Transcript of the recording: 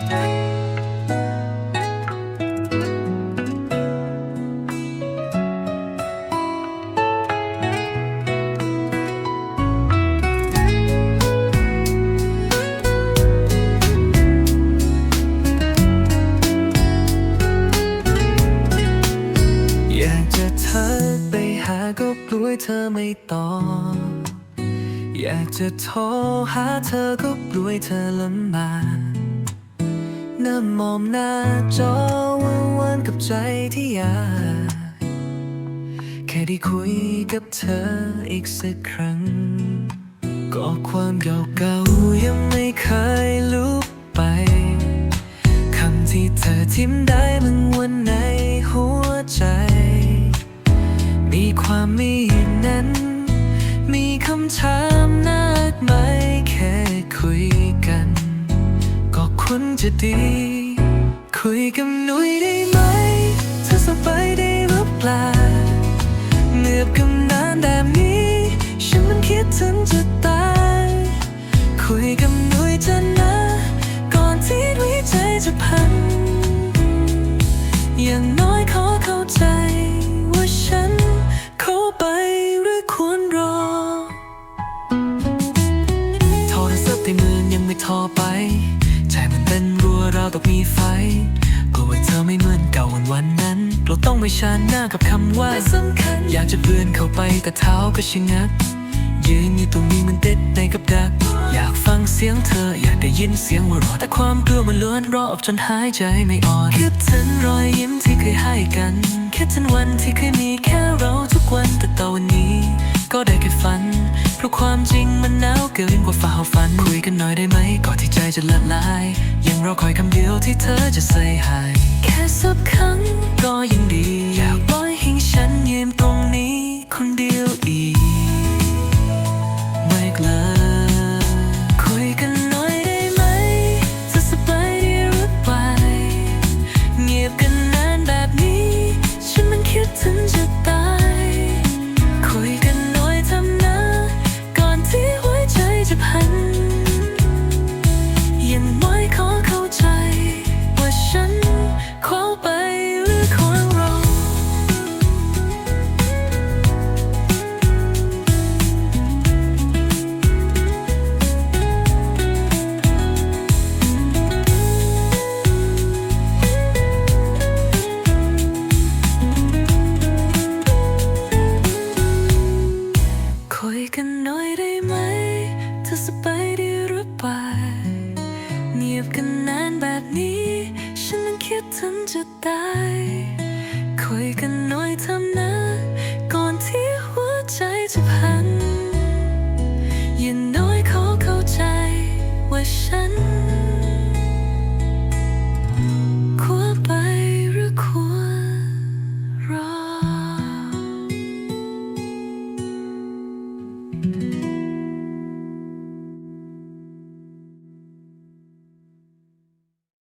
อยากจะทักไปหาก็กลัวเธอไม่ตอบอยากจะโทรหาเธอก็กลัวเธอลำบา น้ำมอมหน้าจอวันวันกับใจที่อยากแค่ได้คุยกับเธออีกสักครั้ง ก็ความเก่าๆยังไม่เคยลุกไปคำที่เธอทิ้มได้มึงวันในหัวใจ มีความมีนั้น มีคำถามมากมาย จะดี คุยกับหนุ่ยได้ไหม เธอสบายไดีหรือเปล่าเหนือบกับนานแบบนี้ ฉันมันคิดถึงจะตาย คุยกับหนุ่ยเธอนะ ก่อนที่หัวใจจะพัง อย่างน้อยขอเข้าใจาวกับมีไฟกลัวว่าเธอไม่เหมือนเก่าวันวันนั้น เราต้องไม่ชานหน้ากับคำว่าสำคัญ อยากจะเบือนเข้าไปแต่เท้าก็ชะงัก ยืนอยู่ตรงนี้มันติดในกับดัก อยากฟังเสียงเธออยากได้ยินเสียงหัวเราะแต่ความกลัวมันล้วนรอบจนหายใจไม่ออกคิดถึงรอยยิ้มที่เคยให้กัน คิดถึงวันที่เคยมีแค่ ได้ไหมก่อนที่ใจจะละลาย ยังรอคอยคำเดียวที่เธอจะ say hi แค่สักครั้งก็ยังดี อยากปล่อยให้ฉันยืนตรงนี้คนเดียวอีก ไม่กล้าคุยกันห ฉันจะตายคุยกันหน่อยทำนะ ก่อนที่หัวใจจะพังอย่าน้อยขอเข้าใจว่าฉันขัวไปหรือขัวรอ